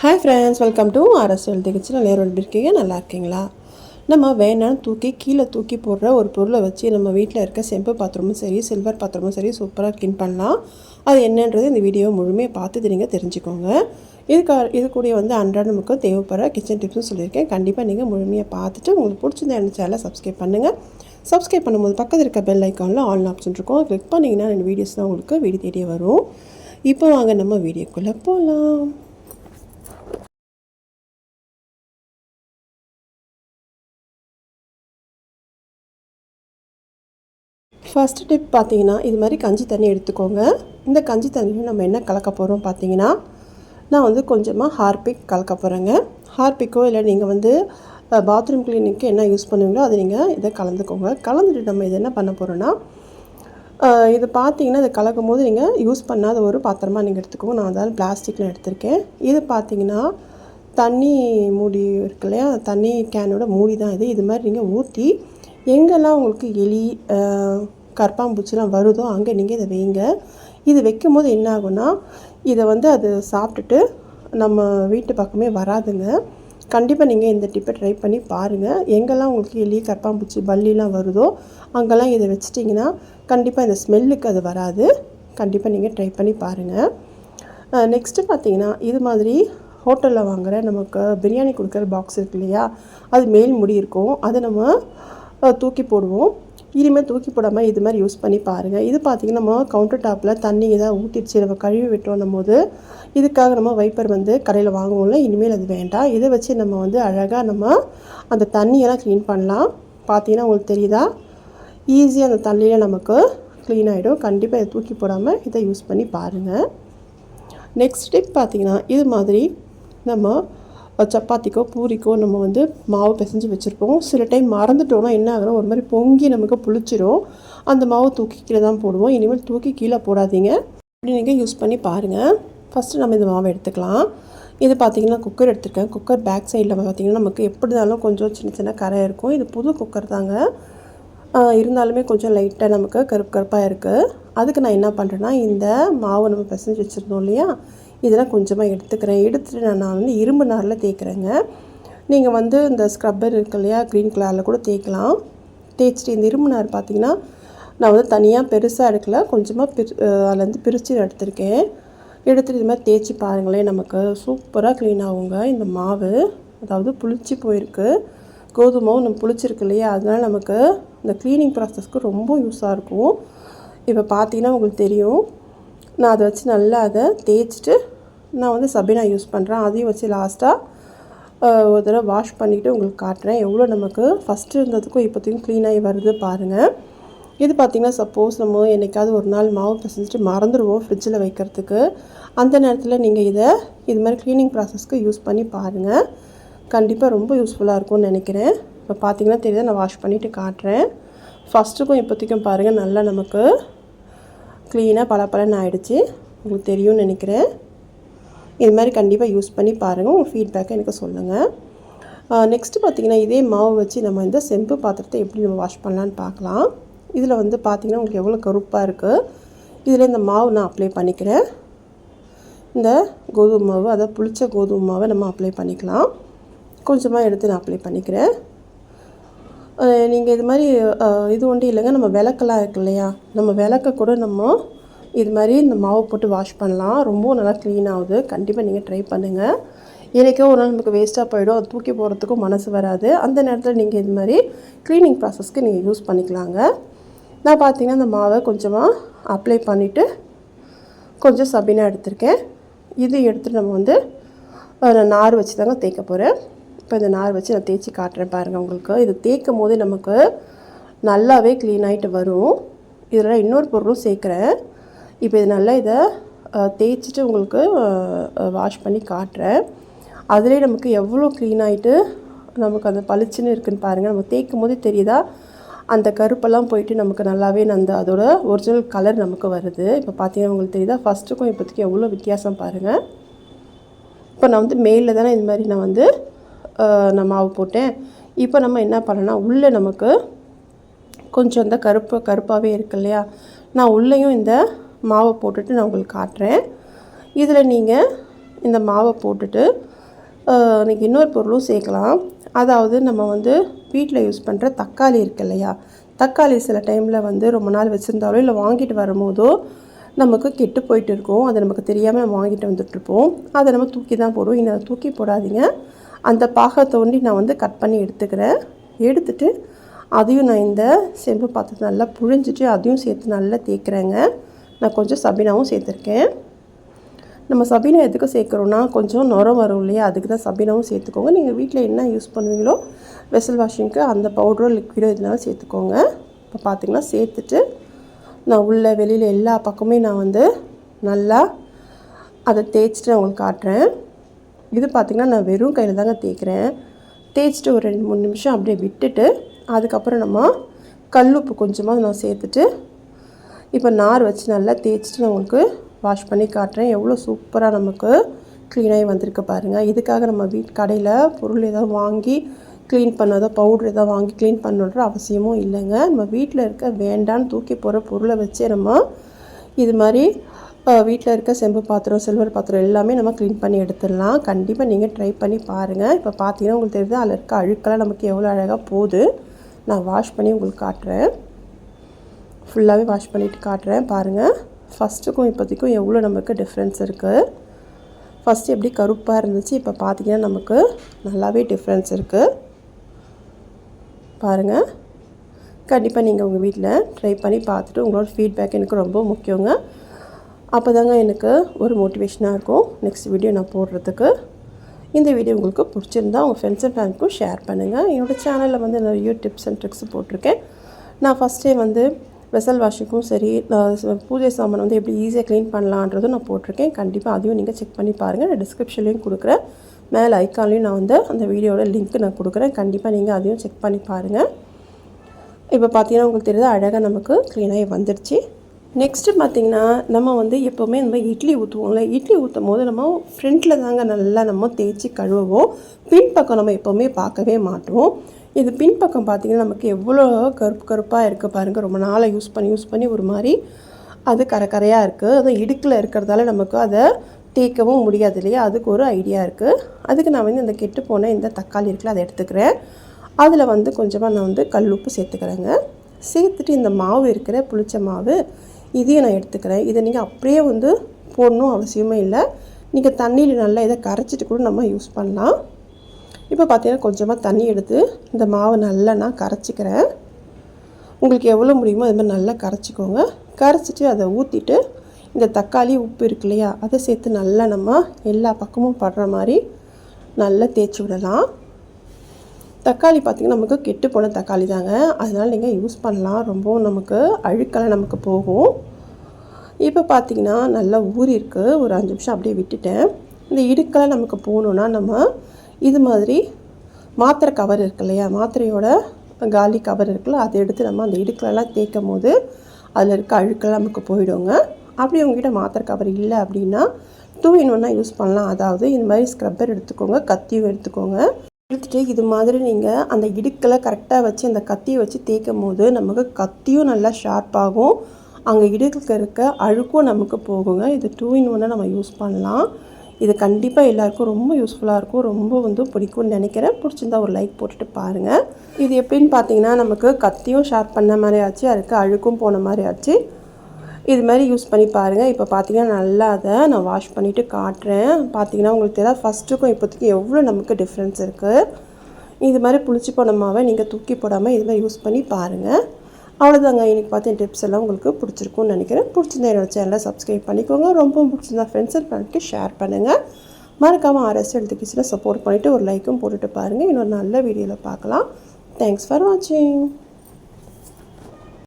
Hi friends welcome to R S healthy kitchen நேரம் எப்படி இருக்கீங்க? நல்லா இருக்கீங்களா? நம்ம வேணான்னு தூக்கி கீழே தூக்கி போடுற ஒரு பொருளை வச்சு நம்ம வீட்டில் இருக்க செம்பு பாத்திரமும் சரி சில்வர் பாத்திரமும் சரி சூப்பராக கிளீன் பண்ணலாம். அது என்னன்றது இந்த வீடியோ முழுமையாக பார்த்து நீங்கள் தெரிஞ்சுக்கோங்க. இதுக்கு இது கூட வந்து அன்றாட நமக்கு தேவைப்படுற கிச்சன் டிப்ஸும் சொல்லியிருக்கேன். கண்டிப்பாக நீங்கள் முழுமையாக பார்த்துட்டு உங்களுக்கு பிடிச்சிருந்த என்ன சேனலை சப்ஸ்கிரைப் பண்ணுங்கள் சப்ஸ்கிரைப் பண்ணும்போது பக்கத்தில் இருக்க பெல் ஐக்கானில் ஆல் ஆப்ஷன் இருக்கும். கிளிக் பண்ணிங்கன்னா ரெண்டு வீடியோஸ் தான் உங்களுக்கு வீடியோ தேடியே வரும். இப்போ வாங்க நம்ம வீடியோக்குள்ளே போகலாம் ஃபஸ்ட்டு டிப் பார்த்தீங்கன்னா இது மாதிரி கஞ்சி தண்ணி எடுத்துக்கோங்க. இந்த கஞ்சி தண்ணியில் நம்ம என்ன கலக்க போகிறோம் பார்த்தீங்கன்னா நான் வந்து கொஞ்சமாக ஹார்பிக் கலக்க போகிறேங்க ஹார்பிக்கோ இல்லை நீங்கள் வந்து பாத்ரூம் கிளீனிக்கு என்ன யூஸ் பண்ணுவீங்களோ அதை நீங்கள் இதை கலந்துக்கோங்க. கலந்துட்டு நம்ம இது என்ன பண்ண போகிறோன்னா இது பார்த்தீங்கன்னா இதை கலக்கும் போது நீங்கள் யூஸ் பண்ணாத ஒரு பாத்திரமாக நீங்கள் எடுத்துக்கோங்க. நான் அதாவது பிளாஸ்டிக்கில் எடுத்திருக்கேன். இது பார்த்தீங்கன்னா தண்ணி மூடி இருக்கு இல்லையா? தண்ணி கேனோட மூடி தான் இது. இது மாதிரி நீங்கள் ஊற்றி எங்கெல்லாம் உங்களுக்கு எலி கற்பாம்பூச்சிலாம் வருதோ அங்கே நீங்கள் இதை வைங்க. இது வைக்கும் போது என்ன ஆகும்னா இதை வந்து அது சாப்பிட்டுட்டு நம்ம வீட்டு பக்கமே வராதுங்க. கண்டிப்பாக நீங்கள் இந்த டிப்பை ட்ரை பண்ணி பாருங்கள் எங்கெல்லாம் உங்களுக்கு எலி கற்பாம்பூச்சி பல்லிலாம் வருதோ அங்கெல்லாம் இதை வச்சிட்டிங்கன்னா கண்டிப்பாக இந்த ஸ்மெல்லுக்கு அது வராது. கண்டிப்பாக நீங்கள் ட்ரை பண்ணி பாருங்கள் நெக்ஸ்ட்டு பார்த்தீங்கன்னா இது மாதிரி ஹோட்டலில் வாங்குகிற நமக்கு பிரியாணி கொடுக்குற பாக்ஸ் இருக்கு இல்லையா? அது மேல் முடி இருக்கும். அதை நம்ம தூக்கி போடுவோம். இனிமேல் தூக்கி போடாமல் இது மாதிரி யூஸ் பண்ணி பாருங்கள் இது பார்த்திங்கன்னா நம்ம கவுண்டர் டாப்பில் தண்ணி ஏதாவது ஊற்றிடுச்சு நம்ம கழுவி விட்டோம் போது இதுக்காக நம்ம வைப்பர் வந்து கடையில் வாங்குவோம்ல இனிமேல் அது வேண்டாம். இதை வச்சு நம்ம வந்து அழகாக நம்ம அந்த தண்ணியெல்லாம் க்ளீன் பண்ணலாம். பார்த்தீங்கன்னா உங்களுக்கு தெரியுதா? ஈஸியாக அந்த தண்ணியில் நமக்கு க்ளீன் ஆகிடும் கண்டிப்பாக இதை தூக்கி போடாமல் இதை யூஸ் பண்ணி பாருங்கள் நெக்ஸ்ட் டிப் பார்த்திங்கன்னா இது மாதிரி நம்ம சப்பாத்திக்கோ பூரிக்கோ நம்ம வந்து மாவு பிசைஞ்சு வச்சுருப்போம். சில டைம் மறந்துட்டோம்னா என்ன ஆகும் ஒரு மாதிரி பொங்கி நமக்கு புளிச்சிரும். அந்த மாவு தூக்கி கீழே தான் போடுவோம். இனிமேல் தூக்கி கீழே போடாதீங்க. அப்படி நீங்கள் யூஸ் பண்ணி பாருங்கள் ஃபஸ்ட்டு நம்ம இந்த மாவை எடுத்துக்கலாம். இது பார்த்திங்கன்னா குக்கர் எடுத்துருக்கேன். குக்கர் பேக் சைடில் பார்த்திங்கன்னா நமக்கு எப்படி இருந்தாலும் கொஞ்சம் சின்ன சின்ன கரை இருக்கும். இது புது குக்கர் தாங்க. இருந்தாலுமே கொஞ்சம் லைட்டாக நமக்கு கருப்பு கருப்பாக இருக்குது அதுக்கு நான் என்ன பண்ணுறேன்னா இந்த மாவை நம்ம பிசைஞ்சு வச்சுருந்தோம் இல்லையா? இதெல்லாம் கொஞ்சமாக எடுத்துக்கிறேன். எடுத்துகிட்டு நான் நான் வந்து இரும்பு நாரில் தேய்க்கிறேங்க. நீங்கள் வந்து இந்த ஸ்க்ரப்பர் இருக்கு இல்லையா க்ரீன் கலரில் கூட தேய்க்கலாம். தேய்ச்சிட்டு இந்த இரும்பு நார் பார்த்திங்கன்னா நான் வந்து தனியாக பெருசாக எடுக்கல. கொஞ்சமாக பிரி அதுலேருந்து பிரித்து எடுத்திருக்கேன். எடுத்துகிட்டு இது மாதிரி தேய்ச்சி பாருங்களேன். நமக்கு சூப்பராக க்ளீன் ஆகுங்க. இந்த மாவு அதாவது புளிச்சு போயிருக்கு. கோதுமாவும் நம்ம புளிச்சிருக்கு இல்லையா? அதனால் நமக்கு இந்த க்ளீனிங் ப்ராசஸ்க்கு ரொம்ப யூஸாக இருக்கும். இப்போ பார்த்தீங்கன்னா உங்களுக்கு தெரியும். நான் அதை வச்சு நல்லா அதை தேய்ச்சிட்டு நான் வந்து சபினா யூஸ் பண்ணுறேன். அதையும் வச்சு லாஸ்ட்டாக ஒரு தடவை வாஷ் பண்ணிவிட்டு உங்களுக்கு காட்டுறேன். எவ்வளோ நமக்கு ஃபஸ்ட்டு இருந்ததுக்கும் இப்போத்தையும் க்ளீனாகி வருது பாருங்கள் இது பார்த்திங்கன்னா சப்போஸ் நம்ம என்றைக்காவது ஒரு நாள் மாவு பிசைஞ்சிட்டு மறந்துடுவோம் ஃப்ரிட்ஜில் வைக்கிறதுக்கு. அந்த நேரத்தில் நீங்கள் இதை இது மாதிரி க்ளீனிங் ப்ராசஸ்க்கு யூஸ் பண்ணி பாருங்கள் கண்டிப்பாக ரொம்ப யூஸ்ஃபுல்லாக இருக்கும்னு நினைக்கிறேன். இப்போ பார்த்திங்கன்னா தெரியுது? நான் வாஷ் பண்ணிவிட்டு காட்டுறேன். ஃபஸ்ட்டுக்கும் இப்போதைக்கும் பாருங்கள் நல்லா நமக்கு க்ளீனாக பளபளன்னு ஆகிடுச்சு உங்களுக்கு தெரியும்னு நினைக்கிறேன். இது மாதிரி கண்டிப்பாக யூஸ் பண்ணி பாருங்கள் உங்கள் ஃபீட்பேக்கை எனக்கு சொல்லுங்கள் நெக்ஸ்ட்டு பார்த்திங்கன்னா இதே மாவு வச்சு நம்ம இந்த செம்பு பாத்திரத்தை எப்படி நம்ம வாஷ் பண்ணலான்னு பார்க்கலாம். இதில் வந்து பார்த்திங்கன்னா உங்களுக்கு எவ்வளோ கருப்பாக இருக்குது இதில் இந்த மாவு நான் அப்ளை பண்ணிக்கிறேன். இந்த கோதுமை மாவு அதாவது புளிச்ச கோதுமை மாவை நம்ம அப்ளை பண்ணிக்கலாம். கொஞ்சமாக எடுத்து நான் அப்ளை பண்ணிக்கிறேன். நீங்கள் இது மாதிரி இது ஒன்றும் இல்லைங்க. நம்ம விளக்கெல்லாம் இருக்கு இல்லையா? நம்ம விளக்க கூட நம்ம இது மாதிரி இந்த மாவு போட்டு வாஷ் பண்ணலாம். ரொம்பவும் நல்லா க்ளீன் ஆகுது. கண்டிப்பாக நீங்கள் ட்ரை பண்ணுங்கள் எனக்கே ஒரு நாள் நமக்கு வேஸ்ட்டாக போயிடும். அது தூக்கி போகிறதுக்கும் மனசு வராது. அந்த நேரத்தில் நீங்கள் இது மாதிரி க்ளீனிங் ப்ராசஸ்க்கு நீங்கள் யூஸ் பண்ணிக்கலாங்க. நான் பார்த்தீங்கன்னா இந்த மாவை கொஞ்சமாக அப்ளை பண்ணிவிட்டு கொஞ்சம் சபினாக எடுத்திருக்கேன். இது எடுத்துகிட்டு நம்ம வந்து நார் வச்சு தாங்க தேய்க்க போகிறேன் இப்போ இந்த நார் வச்சு நான் தேய்ச்சி காட்டுறேன் பாருங்கள் உங்களுக்கு. இது தேய்க்கும் போது நமக்கு நல்லாவே க்ளீன் ஆகிட்டு வரும். இதில் இன்னொரு பொருளும் சேர்க்குறேன். இப்போ இது நல்லா இதை தேய்ச்சிட்டு உங்களுக்கு வாஷ் பண்ணி காட்டுறேன். அதிலே நமக்கு எவ்வளோ க்ளீன் ஆகிட்டு நமக்கு அந்த பளிச்சுன்னு இருக்குன்னு பாருங்கள் நம்ம தேய்க்கும் போதே தெரியுதா? அந்த கருப்பெல்லாம் போயிட்டு நமக்கு நல்லாவே அந்த அதோட ஒரிஜினல் கலர் நமக்கு வருது. இப்போ பார்த்தீங்கன்னா உங்களுக்கு தெரியுதா? ஃபஸ்ட்டுக்கும் இப்போதைக்கு எவ்வளோ வித்தியாசம் பாருங்கள் இப்போ நான் வந்து மெயிலில் தானே இது மாதிரி நான் வந்து நான் மாவு போட்டேன். இப்போ நம்ம என்ன பண்ணலாம்? உள்ளே நமக்கு கொஞ்சம் இந்த கருப்பு கருப்பாகவே இருக்கு இல்லையா? நான் உள்ளேயும் இந்த மாவை போட்டுட்டு நான் உங்களுக்கு காட்டுறேன். இதில் நீங்கள் இந்த மாவை போட்டுட்டு இன்னைக்கு இன்னொரு பொருளும் சேர்க்கலாம். அதாவது நம்ம வந்து வீட்டில் யூஸ் பண்ணுற தக்காளி இருக்கு இல்லையா? தக்காளி சில டைமில் வந்து ரொம்ப நாள் வச்சுருந்தாலோ இல்லை வாங்கிட்டு வரும்போதோ நமக்கு கெட்டு போயிட்டு இருக்கும். அதை நமக்கு தெரியாமல் நம்ம வாங்கிட்டு வந்துட்டுருப்போம் அதை நம்ம தூக்கி தான் போடுவோம் இன்னும் தூக்கி போடாதீங்க. அந்த பாகை தோண்டி நான் வந்து கட் பண்ணி எடுத்துக்கிறேன். எடுத்துட்டு அதையும் நான் இந்த செம்பு பாத்திரத்தை நல்லா புழிஞ்சிட்டு அதையும் சேர்த்து நல்லா தேய்க்கிறேங்க. நான் கொஞ்சம் சபீனாவும் சேர்த்துருக்கேன். நம்ம சபீனா எதுக்கு சேர்க்குறோன்னா கொஞ்சம் நுரம் வரும் இல்லையா? அதுக்கு தான் சபீனாவும் சேர்த்துக்கோங்க. நீங்கள் வீட்டில் என்ன யூஸ் பண்ணுவீங்களோ வெசல் வாஷிங்க்கு அந்த பவுடரோ லிக்விடோ இதனாலும் சேர்த்துக்கோங்க. இப்போ பார்த்திங்கன்னா சேர்த்துட்டு நான் உள்ள வெளியில் எல்லா பக்கமே நான் வந்து நல்லா அதை தேய்ச்சிட்டு நான் உங்களுக்கு காட்டுறேன். இது பார்த்திங்கன்னா நான் வெறும் கையில் தாங்க தேய்க்கிறேன். தேய்ச்சிட்டு ஒரு ரெண்டு மூணு நிமிஷம் அப்படியே விட்டுட்டு அதுக்கப்புறம் நம்ம கல்லுப்பு கொஞ்சமாக நான் சேர்த்துட்டு இப்போ நார் வச்சு நல்லா தேய்ச்சிட்டு நான் உங்களுக்கு வாஷ் பண்ணி காட்டுறேன். எவ்வளோ சூப்பராக நமக்கு க்ளீனாகி வந்திருக்கு பாருங்கள் இதுக்காக நம்ம வீட் கடையில் பொருள் ஏதாவது வாங்கி க்ளீன் பண்ணதோ பவுட்ரு ஏதோ வாங்கி க்ளீன் பண்ணுன்ற அவசியமும் இல்லைங்க. நம்ம வீட்டில் இருக்க வேண்டான்னு தூக்கி போகிற பொருளை வச்சே நம்ம இது மாதிரி வீட்டில் இருக்க செம்பு பாத்திரம் சில்வர் பாத்திரம் எல்லாமே நம்ம க்ளீன் பண்ணி எடுத்துடலாம். கண்டிப்பாக நீங்கள் ட்ரை பண்ணி பாருங்கள் இப்போ பார்த்தீங்கன்னா உங்களுக்கு தெரியுது அதில் இருக்க அழுக்கெல்லாம் நமக்கு எவ்வளோ அழகாக போகுது. நான் வாஷ் பண்ணி உங்களுக்கு காட்டுறேன். ஃபுல்லாகவே வாஷ் பண்ணிவிட்டு காட்டுறேன். பாருங்கள் ஃபஸ்ட்டுக்கும் இப்போதைக்கும் எவ்வளோ நமக்கு டிஃப்ரென்ஸ் இருக்குது ஃபஸ்ட்டு எப்படி கருப்பாக இருந்துச்சு இப்போ பார்த்தீங்கன்னா நமக்கு நல்லாவே டிஃப்ரென்ஸ் இருக்குது பாருங்கள் கண்டிப்பாக நீங்கள் உங்கள் வீட்டில் ட்ரை பண்ணி பார்த்துட்டு உங்களோட ஃபீட்பேக் எனக்கு ரொம்ப முக்கியங்க. அப்போ தாங்க எனக்கு ஒரு மோட்டிவேஷனாக இருக்கும். நெக்ஸ்ட் வீடியோ நான் போடுறதுக்கு. இந்த வீடியோ உங்களுக்கு பிடிச்சிருந்தா உங்கள் ஃப்ரெண்ட்ஸ் அண்ட் ஃபேமிலிக்கும் ஷேர் பண்ணுங்கள் என்னோடய சேனலில் வந்து நிறைய டிப்ஸ் அண்ட் ட்ரிக்ஸ் போட்டிருக்கேன். நான் ஃபஸ்ட்டே வந்து வெசல் வாஷிக்கும் சரி பூஜை சாமான் வந்து எப்படி ஈஸியாக க்ளீன் பண்ணலான்றதும் நான் போட்டிருக்கேன். கண்டிப்பாக அதையும் நீங்கள் செக் பண்ணி பாருங்கள் நான் டிஸ்கிரிப்ஷன்லேயும் கொடுக்குறேன். மேலே ஐக்கான்லேயும் நான் வந்து அந்த வீடியோட லிங்க் நான் கொடுக்குறேன். கண்டிப்பாக நீங்கள் அதையும் செக் பண்ணி பாருங்கள் இப்போ பார்த்தீங்கன்னா உங்களுக்கு தெரியுது அழகாக நமக்கு க்ளீனாகி வந்துடுச்சு நெக்ஸ்ட்டு பார்த்திங்கன்னா நம்ம வந்து எப்போவுமே நம்ம இட்லி ஊற்றுவோம்ல இட்லி ஊற்றும் போது நம்ம ஃப்ரண்ட்டில் தாங்க நல்லா நம்ம தேய்ச்சி கழுவுவோம். பின்பக்கம் நம்ம எப்போவுமே பார்க்கவே மாட்டோம். இது பின்பக்கம் பார்த்திங்கன்னா நமக்கு எவ்வளோ கருப்பு கருப்பாக இருக்குது பாருங்கள் ரொம்ப நாளாக யூஸ் பண்ணி யூஸ் பண்ணி ஒரு மாதிரி அது கரை கரையாக இருக்குது அது இடுக்கில் இருக்கிறதால நமக்கு அதை தேய்க்கவும் முடியாது இல்லையா? அதுக்கு ஒரு ஐடியா இருக்குது அதுக்கு நான் வந்து இந்த கெட்டு போன இந்த தக்காளி இருக்குல்ல அதை எடுத்துக்கிறேன். அதில் வந்து கொஞ்சமாக நான் வந்து கல் உப்பு சேர்த்துக்கிறேங்க. சேர்த்துட்டு இந்த மாவு இருக்கிற புளிச்ச மாவு இதையும் நான் எடுத்துக்கிறேன். இதை நீங்கள் அப்படியே வந்து போடணும் அவசியமே இல்லை. நீங்கள் தண்ணியில் நல்லா இதை கரைச்சிட்டு கூட நம்ம யூஸ் பண்ணலாம். இப்போ பார்த்தீங்கன்னா கொஞ்சமாக தண்ணி எடுத்து இந்த மாவை நல்லா நான் கரைச்சிக்கிறேன். உங்களுக்கு எவ்வளோ முடியுமோ அது மாதிரி நல்லா கரைச்சிக்கோங்க. கரைச்சிட்டு அதை ஊற்றிட்டு இந்த தக்காளி உப்பு இருக்கு இல்லையா அதை சேர்த்து நல்லா நம்ம எல்லா பக்கமும் படுற மாதிரி நல்லா தேய்ச்சி விடலாம். தக்காளி பார்த்திங்கன்னா நமக்கு கெட்டு போன தக்காளி தாங்க. அதனால் நீங்கள் யூஸ் பண்ணலாம். ரொம்பவும் நமக்கு அழுக்கெல்லாம் நமக்கு போகும். இப்போ பார்த்திங்கன்னா நல்லா ஊறி இருக்குது ஒரு அஞ்சு நிமிஷம் அப்படியே விட்டுட்டேன். இந்த இடுக்கெல்லாம் நமக்கு போகணுன்னா நம்ம இது மாதிரி மாத்திரை கவர் இருக்கு இல்லையா? மாத்திரையோட காலி கவர் இருக்குல்ல அதை எடுத்து நம்ம அந்த இடுக்கலெல்லாம் தேய்க்கும் போது அதில் இருக்க அழுக்கெல்லாம் நமக்கு போயிடுங்க. அப்படி உங்ககிட்ட மாத்திரை கவர் இல்லை அப்படின்னா டூ இன் ஒன்னாக யூஸ் பண்ணலாம். அதாவது இந்த மாதிரி ஸ்க்ரப்பர் எடுத்துக்கோங்க கத்தியும் எடுத்துக்கோங்க. எடுத்துகிட்டு இது மாதிரி நீங்கள் அந்த இடுக்கில் கரெக்டாக வச்சு அந்த கத்தியை வச்சு தேய்க்கும் போது நமக்கு கத்தியும் நல்லா ஷார்ப்பாகும் அங்கே இடுக்கில் இருக்க அழுக்கும் நமக்கு போகுங்க. இது டூ இன் ஒன்னாக நம்ம யூஸ் பண்ணலாம். இது கண்டிப்பாக எல்லாருக்கும் ரொம்ப யூஸ்ஃபுல்லாக இருக்கும். ரொம்ப வந்து பிடிக்கும்னு நினைக்கிறேன். பிடிச்சிருந்தா ஒரு லைக் போட்டுட்டு பாருங்கள் இது எப்படின்னு பார்த்தீங்கன்னா நமக்கு கத்தியும் ஷார்ப் பண்ண மாதிரி ஆச்சு அதுக்கு அழுக்கும் போன மாதிரி ஆச்சு. இது மாதிரி யூஸ் பண்ணி பாருங்கள் இப்போ பார்த்தீங்கன்னா நல்லா அதை நான் வாஷ் பண்ணிவிட்டு காட்டுறேன். பார்த்தீங்கன்னா உங்களுக்கு தெரியாது. ஃபஸ்ட்டுக்கும் இப்போதைக்கும் எவ்வளோ நமக்கு டிஃப்ரென்ஸ் இருக்குது இது மாதிரி புளிச்சு போன மாவை நீங்கள் தூக்கி போடாமல் இது மாதிரி யூஸ் பண்ணி பாருங்கள் அவ்வளோதாங்க இன்றைக்கி பார்த்து என் டிப்ஸ் எல்லாம் உங்களுக்கு பிடிச்சிருக்கும்னு நினைக்கிறேன். பிடிச்சிருந்தா என்னோடய சேனலை சப்ஸ்கிரைப் பண்ணிக்கோங்க. ரொம்ப பிடிச்சிருந்தா ஃப்ரெண்ட்ஸ் அண்ட் ஃபேமிலிக்கு ஷேர் பண்ணுங்கள் மறக்காமல் ஆர்எஸ் எடுத்து கிச்சில் சப்போர்ட் பண்ணிவிட்டு ஒரு லைக்கும் போட்டுட்டு பாருங்கள் இன்னொரு நல்ல வீடியோவில் பார்க்கலாம். தேங்க்ஸ் ஃபார் வாட்சிங்